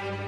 Bye.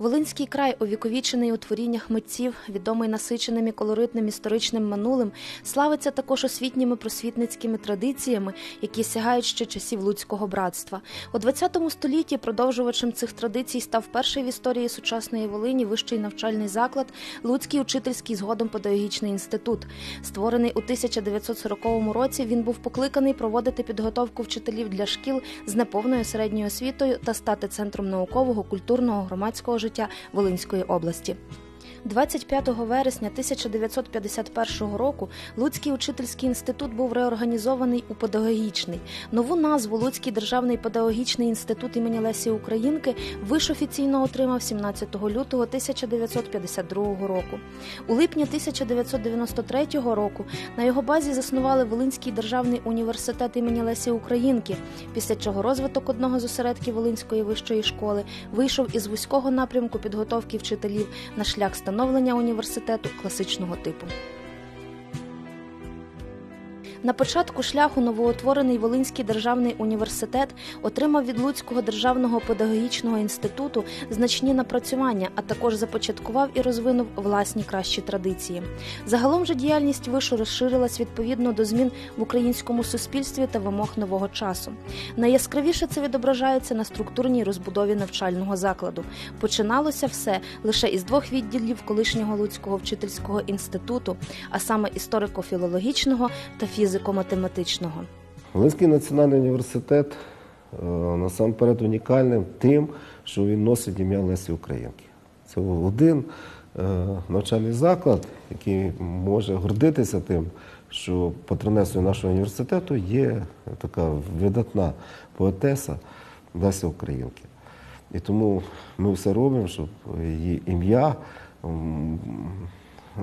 Волинський край, увіковічений у творіннях митців, відомий насиченим і колоритним історичним минулим, славиться також освітніми просвітницькими традиціями, які сягають ще часів Луцького братства. У ХХ столітті продовжувачем цих традицій став перший в історії сучасної Волині вищий навчальний заклад Луцький учительський згодом педагогічний інститут. Створений у 1940 році, він був покликаний проводити підготовку вчителів для шкіл з неповною середньою освітою та стати центром наукового, культурного, громадського життя Волинської області. 25 вересня 1951 року Луцький учительський інститут був реорганізований у педагогічний. Нову назву Луцький державний педагогічний інститут імені Лесі Українки виш офіційно отримав 17 лютого 1952 року. У липні 1993 року на його базі заснували Волинський державний університет імені Лесі Українки, після чого розвиток одного з осередків Волинської вищої школи вийшов із вузького напрямку підготовки вчителів на шлях становлення університету класичного типу. На початку шляху новоутворений Волинський державний університет отримав від Луцького державного педагогічного інституту значні напрацювання, а також започаткував і розвинув власні кращі традиції. Загалом же діяльність вишу розширилась відповідно до змін в українському суспільстві та вимог нового часу. Найяскравіше це відображається на структурній розбудові навчального закладу. Починалося все лише із двох відділів колишнього Луцького вчительського інституту, а саме історико-філологічного та фізико-математичного. Волинський національний університет е, насамперед унікальним тим, що він носить ім'я Лесі Українки. Це один е, навчальний заклад, який може гордитися тим, що патронесою нашого університету є така видатна поетеса Леся Українки. І тому ми все робимо, щоб її ім'я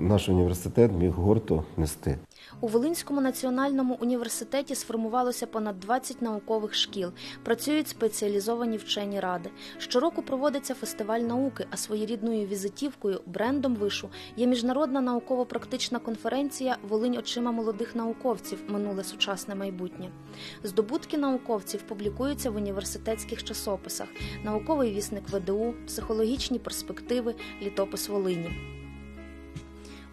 наш університет міг гордо нести. У Волинському національному університеті сформувалося понад 20 наукових шкіл. Працюють спеціалізовані вчені ради. Щороку проводиться фестиваль науки, а своєрідною візитівкою, брендом вишу є міжнародна науково-практична конференція Волинь очима молодих науковців Минуле сучасне майбутнє. Здобутки науковців публікуються в університетських часописах: науковий вісник ВДУ, психологічні перспективи, літопис Волині.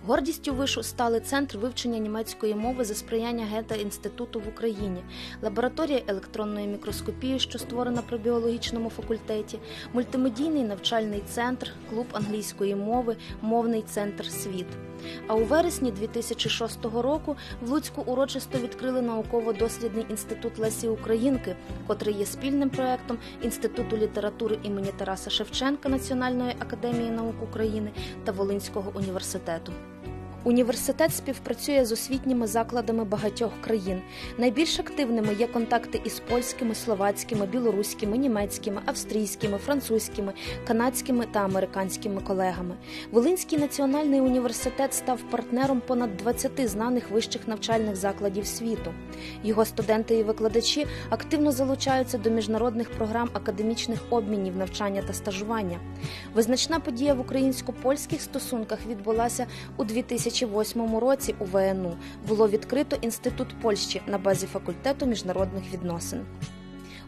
Гордістю вишу стали центр вивчення німецької мови за сприяння Гета інституту в Україні, лабораторія електронної мікроскопії, що створена при біологічному факультеті, мультимедійний навчальний центр, клуб англійської мови, мовний центр Світ. А у вересні 2006 року в Луцьку урочисто відкрили науково-дослідний інститут Лесі Українки, котрий є спільним проектом Інституту літератури імені Тараса Шевченка Національної академії наук України та Волинського університету. Університет співпрацює з освітніми закладами багатьох країн. Найбільш активними є контакти із польськими, словацькими, білоруськими, німецькими, австрійськими, французькими, канадськими та американськими колегами. Волинський національний університет став партнером понад 20 знаних вищих навчальних закладів світу. Його студенти і викладачі активно залучаються до міжнародних програм академічних обмінів, навчання та стажування. Визначна подія в українсько-польських стосунках відбулася у 2008 році у ВНУ. Було відкрито інститут Польщі на базі факультету міжнародних відносин.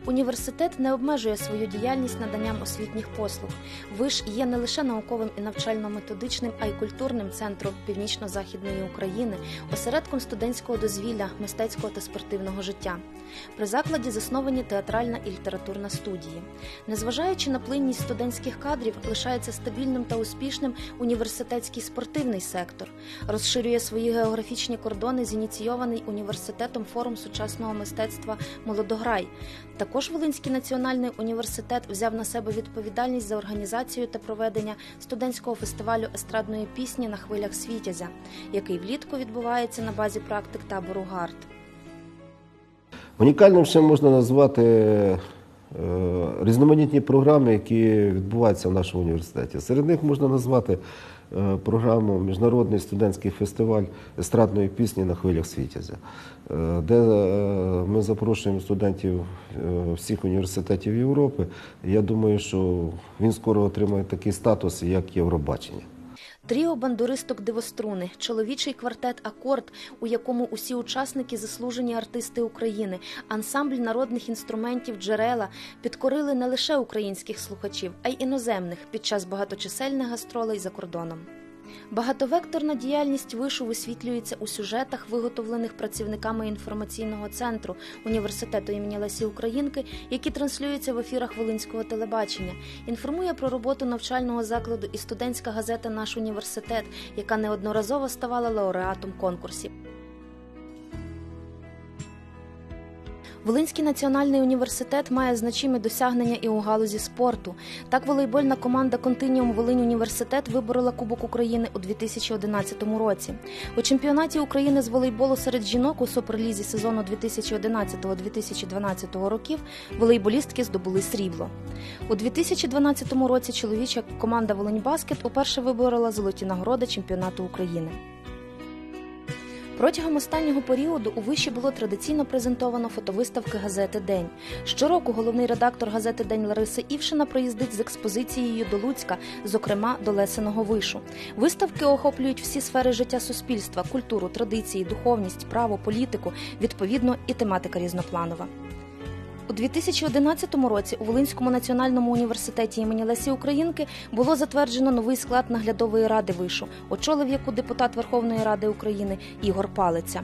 Університет не обмежує свою діяльність наданням освітніх послуг. Виш є не лише науковим і навчально-методичним, а й культурним центром північно-західної України, осередком студентського дозвілля, мистецького та спортивного життя. При закладі засновані театральна і літературна студії. Незважаючи на плинність студентських кадрів, лишається стабільним та успішним університетський спортивний сектор, розширює свої географічні кордони, зініційований університетом форум сучасного мистецтва Молодограй. Також Волинський національний університет взяв на себе відповідальність за організацію та проведення студентського фестивалю естрадної пісні на хвилях Світязя, який влітку відбувається на базі практик табору ГАРД. Унікальним ще можна назвати е, різноманітні програми, які відбуваються в нашому університеті. Серед них можна назвати програму Міжнародний студентський фестиваль естрадної пісні на хвилях Світязя, е, де е, ми запрошуємо студентів е, всіх університетів Європи. Я думаю, що він скоро отримає такий статус, як Євробачення. Тріо бандуристок дивоструни, чоловічий квартет Акорд, у якому усі учасники заслужені артисти України, ансамбль народних інструментів джерела підкорили не лише українських слухачів, а й іноземних під час багаточисельних гастролей за кордоном. Багатовекторна діяльність вишу висвітлюється у сюжетах, виготовлених працівниками інформаційного центру університету імені Лесі Українки, які транслюються в ефірах Волинського телебачення. Інформує про роботу навчального закладу і студентська газета Наш університет, яка неодноразово ставала лауреатом конкурсів. Волинський національний університет має значимі досягнення і у галузі спорту. Так, волейбольна команда Континіум Волинь Університет виборола Кубок України у 2011 році. У чемпіонаті України з волейболу серед жінок у суперлізі сезону 2011-2012 років волейболістки здобули срібло. У 2012 році чоловіча команда Волиньбаскет уперше виборола золоті нагороди чемпіонату України. Протягом останнього періоду у виші було традиційно презентовано фотовиставки газети День. Щороку головний редактор газети День Лариса Івшина приїздить з експозицією до Луцька, зокрема до Лесиного вишу. Виставки охоплюють всі сфери життя суспільства, культуру, традиції, духовність, право, політику, відповідно, і тематика різнопланова. У 2011 році у Волинському національному університеті імені Лесі Українки було затверджено новий склад наглядової ради вишу, очолив яку депутат Верховної Ради України Ігор Палиця.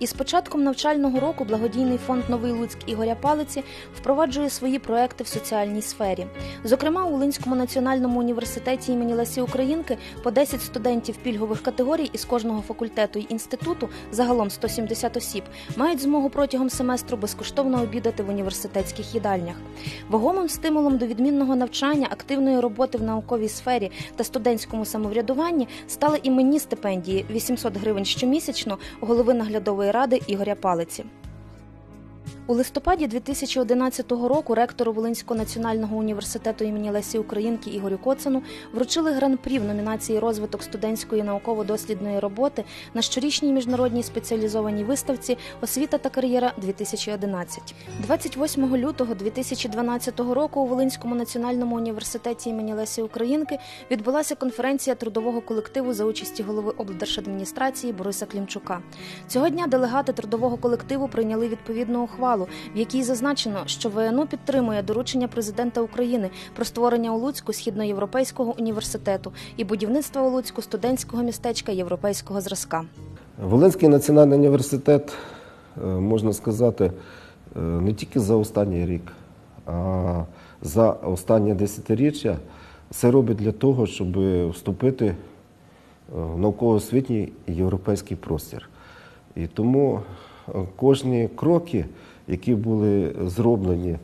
І з початком навчального року благодійний фонд Новий Луцьк Ігоря Палиці впроваджує свої проекти в соціальній сфері. Зокрема, у Волинському національному університеті імені Лесі Українки по 10 студентів пільгових категорій із кожного факультету й інституту, загалом 170 осіб, мають змогу протягом семестру безкоштовно обідати в університетських їдальнях. Вагомим стимулом до відмінного навчання, активної роботи в науковій сфері та студентському самоврядуванні стали іменні стипендії 800 гривень щомісячно голови наглядової ради Ігоря Палиці. У листопаді 2011 року ректору Волинського національного університету імені Лесі Українки Ігорю Коцану вручили гран-прі в номінації розвиток студентської науково-дослідної роботи на щорічній міжнародній спеціалізованій виставці Освіта та кар'єра 2011. 28 лютого 2012 року у Волинському національному університеті імені Лесі Українки відбулася конференція трудового колективу за участі голови облдержадміністрації Бориса Клімчука. Цього дня делегати трудового колективу прийняли відповідну ухвалу, в якій зазначено, що ВНУ підтримує доручення президента України про створення у Луцьку східноєвропейського університету і будівництво у Луцьку студентського містечка європейського зразка. Волинський національний університет, е, можна сказати, е, не тільки за останній рік, а за останнє десятиріччя все робить для того, щоб вступити е, в науково-освітній європейський простір. І тому кожні кроки, які були зроблені е,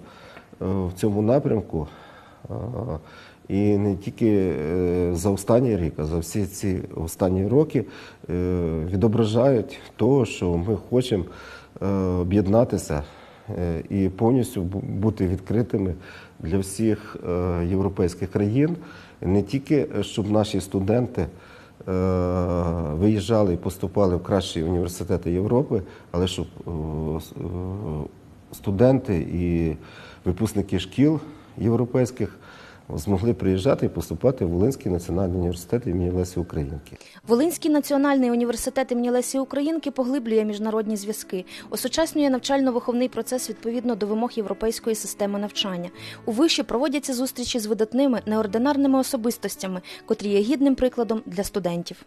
в цьому напрямку, і не тільки е, за останній рік, а за всі ці останні роки е, відображають того, що ми хочемо об'єднатися і повністю бути відкритими для всіх європейських країн, не тільки щоб наші студенти виїжджали і поступали в кращі університети Європи, але щоб е, е, студенти і випускники шкіл європейських змогли приїжджати і поступати в Волинський національний університет імені Лесі Українки. Волинський національний університет імені Лесі Українки поглиблює міжнародні зв'язки, осучаснює навчально-виховний процес відповідно до вимог європейської системи навчання. У виші проводяться зустрічі з видатними неординарними особистостями, котрі є гідним прикладом для студентів.